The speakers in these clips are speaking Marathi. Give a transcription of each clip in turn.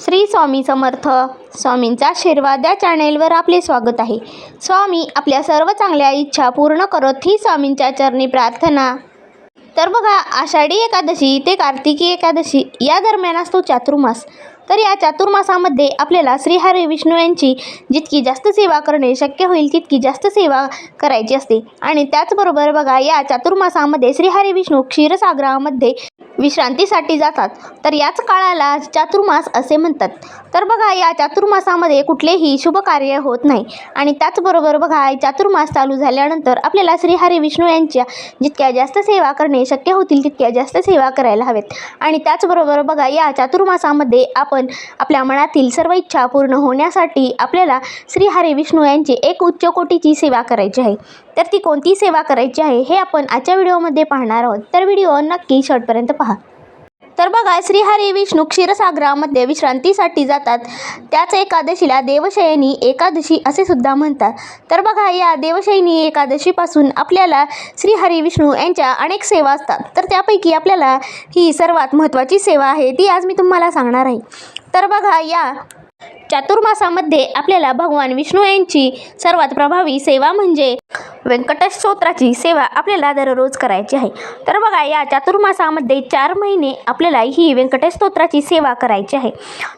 श्री स्वामी समर्थ. स्वामींचा आशीर्वाद या चॅनेलवर आपले स्वागत आहे. स्वामी आपल्या सर्व चांगल्या इच्छा पूर्ण करत ही स्वामींच्या चरणी प्रार्थना. तर बघा आषाढी एकादशी ते कार्तिकी एकादशी या दरम्यान असतो चातुर्मास. तर या चातुर्मासामध्ये आपल्याला श्रीहरी विष्णू यांची जितकी जास्त सेवा करणे शक्य होईल तितकी जास्त सेवा करायची असते. आणि त्याचबरोबर बघा या चातुर्मासामध्ये श्रीहरी विष्णू क्षीरसागरामध्ये विश्रांतीसाठी जातात. तर याच काळाला चातुर्मास असे म्हणतात. तर बघा या चातुर्मासामध्ये कुठलेही शुभ कार्य होत नाही. आणि त्याचबरोबर बघा चातुर्मास चालू झाल्यानंतर आपल्याला श्रीहरी विष्णू यांच्या जितक्या जास्त सेवा करणे शक्य होतील तितक्या जास्त सेवा करायला हवेत. आणि त्याचबरोबर बघा या चातुर्मासामध्ये आपण पण आपल्या मनातील सर्व इच्छा पूर्ण होण्यासाठी आपल्याला श्री हरे विष्णू यांची एक उच्च कोटीची सेवा करायची आहे. तर ती कोणती सेवा करायची आहे हे आपण आजच्या व्हिडिओमध्ये पाहणार आहोत. तर व्हिडिओ नक्की शॉर्टपर्यंत पहा. तर श्रीहरी विष्णू क्षीरसागरामध्ये विश्रांतीसाठी जातात. त्याच एकादशीला देवशयनी एकादशी असे सुद्धा म्हणतात. तर बघा या देवशयनी एकादशीपासून आपल्याला श्रीहरी विष्णू यांच्या अनेक सेवा असतात. तर त्यापैकी आपल्याला ही सर्वात महत्त्वाची सेवा आहे ती आज मी तुम्हाला सांगणार आहे. तर बघा या चातुर्मासामध्ये आपल्याला भगवान विष्णू यांची सर्वात प्रभावी सेवा म्हणजे व्यंकटेश स्तोत्राची सेवा आपल्याला दररोज करायची आहे. तर बघा या चातुर्मासामध्ये चार महिने आपल्याला ही व्यंकटेश स्तोत्राची सेवा करायची आहे.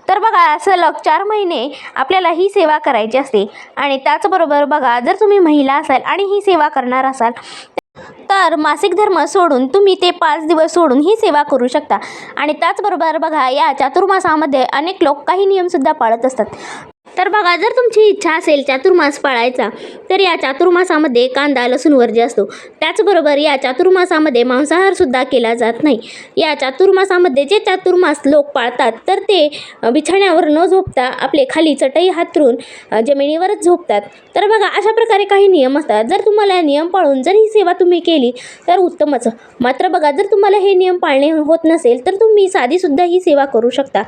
तर बघा सलग चार महिने आपल्याला ही सेवा करायची असते. आणि त्याचबरोबर बघा जर तुम्ही महिला असाल आणि ही सेवा करणार असाल तर मासिक धर्म सोडून तुम्ही ते पाच दिवस सोडून ही सेवा करू शकता. आणि त्याचबरोबर बघा या चातुर्मासामध्ये अनेक लोक काही नियमसुद्धा पाळत असतात. तर बघा जर तुमची इच्छा असेल चातुर्मास पाळायचा तर या चातुर्मासामध्ये कांदा लसूण वर्जी असतो. त्याचबरोबर या चातुर्मासामध्ये मांसाहारसुद्धा केला जात नाही. या चातुर्मासामध्ये जे चातुर्मास लोक पाळतात तर ते बिछाण्यावर न झोपता आपले खाली चटई हातरून जमिनीवरच झोपतात. तर बघा अशा प्रकारे काही नियम असतात. जर तुम्हाला नियम पाळून जर ही सेवा तुम्ही केली तर उत्तमच. मात्र बघा जर तुम्हाला हे नियम पाळणे होत नसेल तर तुम्ही साधीसुद्धा ही सेवा करू शकता.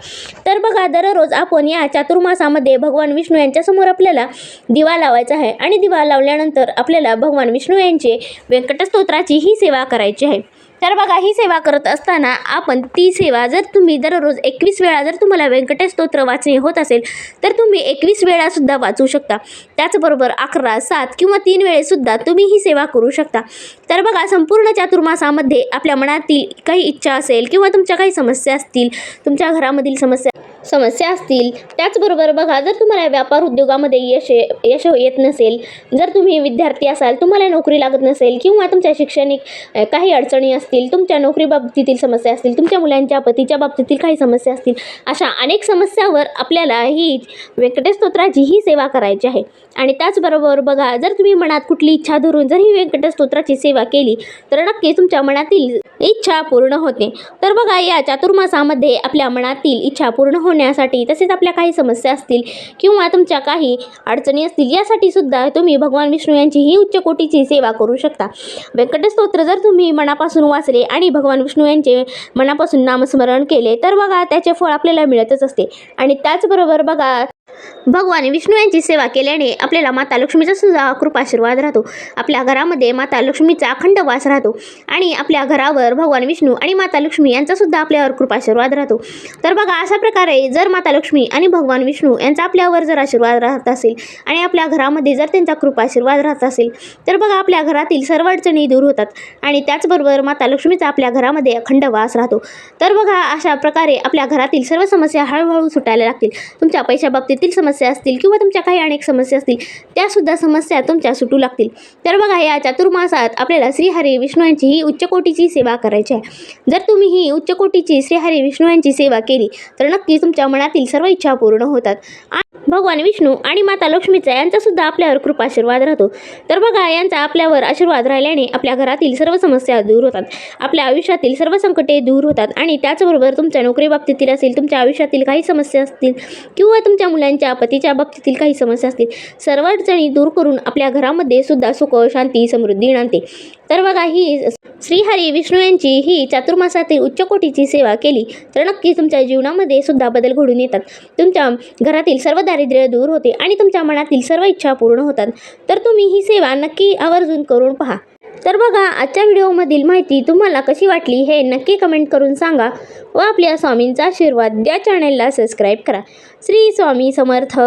तर बघा दररोज आपण या चातुर्मासामध्ये भगवान विष्णू यांच्यासमोर आपल्याला दिवा लावायचा आहे. आणि दिवा लावल्यानंतर आपल्याला भगवान विष्णू यांचे व्यंकटस्तोत्राची ही सेवा करायची आहे. तर बघा ही सेवा करत असताना आपण ती सेवा जर तुम्ही दररोज एकवीस वेळा जर तुम्हाला व्यंकटेश स्तोत्र वाचणे होत असेल तर तुम्ही एकवीस वेळासुद्धा वाचू शकता. त्याचबरोबर अकरा सात किंवा तीन वेळेसुद्धा तुम्ही ही सेवा करू शकता. तर बघा संपूर्ण चातुर्मासामध्ये आपल्या मनातील काही इच्छा असेल किंवा तुमच्या काही समस्या असतील तुमच्या घरामधील समस्या समस्या असतील. त्याचबरोबर बघा जर तुम्हाला व्यापार उद्योगामध्ये यश यश येत नसेल जर तुम्ही विद्यार्थी असाल तुम्हाला नोकरी लागत नसेल किंवा तुमच्या शैक्षणिक काही अडचणी असतील तुमच्या नोकरी बाबतीतील समस्या असतील तुमच्या मुलांच्या पतीच्या बाबतीतील काही समस्या असतील अशा अनेक समस्यावर आपल्याला ही व्यंकटेश स्तोत्राची ही सेवा करायची आहे. आणि त्याचबरोबर बघा जर तुम्ही मनात कुठली इच्छा धरून जर ही व्यंकटेश स्तोत्राची सेवा केली तर नक्कीच तुमच्या मनातील इच्छा पूर्ण होते. तर बघा या चातुर्मासामध्ये आपल्या मनातील इच्छा पूर्ण होण्यासाठी तसेच आपल्या काही समस्या असतील किंवा तुमच्या काही अडचणी असतील यासाठी सुद्धा तुम्ही भगवान विष्णू यांची ही उच्च कोटीची सेवा करू शकता. व्यंकटस्तोत्र जर तुम्ही मनापासून वाचले आणि भगवान विष्णू यांचे मनापासून नामस्मरण केले तर बघा त्याचे फळ आपल्याला मिळतच असते. आणि त्याचबरोबर बघा भगवान विष्णू यांची सेवा केल्याने आपल्याला माता लक्ष्मीचा सुद्धा कृपा आशीर्वाद राहतो. आपल्या घरामध्ये माता लक्ष्मीचा अखंड वास राहतो. आणि आपल्या घरावर भगवान विष्णू आणि माता लक्ष्मी यांचा सुद्धा आपल्यावर कृपा आशीर्वाद राहतो. तर बघा अशा प्रकारे जर माता लक्ष्मी आणि भगवान विष्णू यांचा आपल्यावर जर आशीर्वाद राहत असेल आणि आपल्या घरामध्ये जर त्यांचा कृपा आशीर्वाद राहत असेल तर बघा आपल्या घरातील सर्व अडचणी दूर होतात आणि त्याचबरोबर माता लक्ष्मीचा आपल्या घरामध्ये अखंड वास राहतो. तर बघा अशा प्रकारे आपल्या घरातील सर्व समस्या हळूहळू सुटायला लागतील. तुमच्या पैशाबाबतीतील समस्या असतील किंवा तुमच्या काही अनेक समस्या असतील त्यासुद्धा समस्या तुमच्या सुटू लागतील. तर बघा या चातुर्मासात आपल्याला श्रीहरी विष्णू यांची ही उच्चकोटीची सेवा करायची आहे. जर तुम्ही ही उच्च कोटीची श्रीहरी विष्णू यांची सेवा केली. तर नक्की तुमच्या मनातील सर्व इच्छा पूर्ण होतात. भगवान विष्णू आणि माता लक्ष्मीचा यांचासुद्धा आपल्यावर कृपा आशीर्वाद राहतो. तर बघा यांचा आपल्यावर आशीर्वाद राहिल्याने आपल्या घरातील सर्व समस्या दूर होतात. आपल्या आयुष्यातील सर्व संकटे दूर होतात आणि त्याचबरोबर तुमच्या नोकरी बाबतीतील असेल तुमच्या आयुष्यातील काही समस्या असतील किंवा तुमच्या मुलांच्या पतीच्या बाबतीतील काही समस्या असतील सर्व अडचणी दूर करून आपल्या घरामध्ये सुद्धा सुख शांती समृद्धी आणते तर बघा ही श्रीहरी विष्णू यांची ही चातुर्मासातील उच्च कोटीची सेवा केली तर नक्की तुमच्या जीवनामध्ये सुद्धा बदल घडून येतात. तुमच्या घरातील सर्व दारिद्र्य दूर होते आणि तुमच्या मनातील सर्व इच्छा पूर्ण होतात. तर तुम्ही ही सेवा नक्की आवर्जून करून पहा. तर बघा आजच्या व्हिडिओमधील माहिती तुम्हाला कशी वाटली हे नक्की कमेंट करून सांगा व आपल्या स्वामींचा आशीर्वाद द्या चॅनेलला सबस्क्राईब करा. श्री स्वामी समर्थ.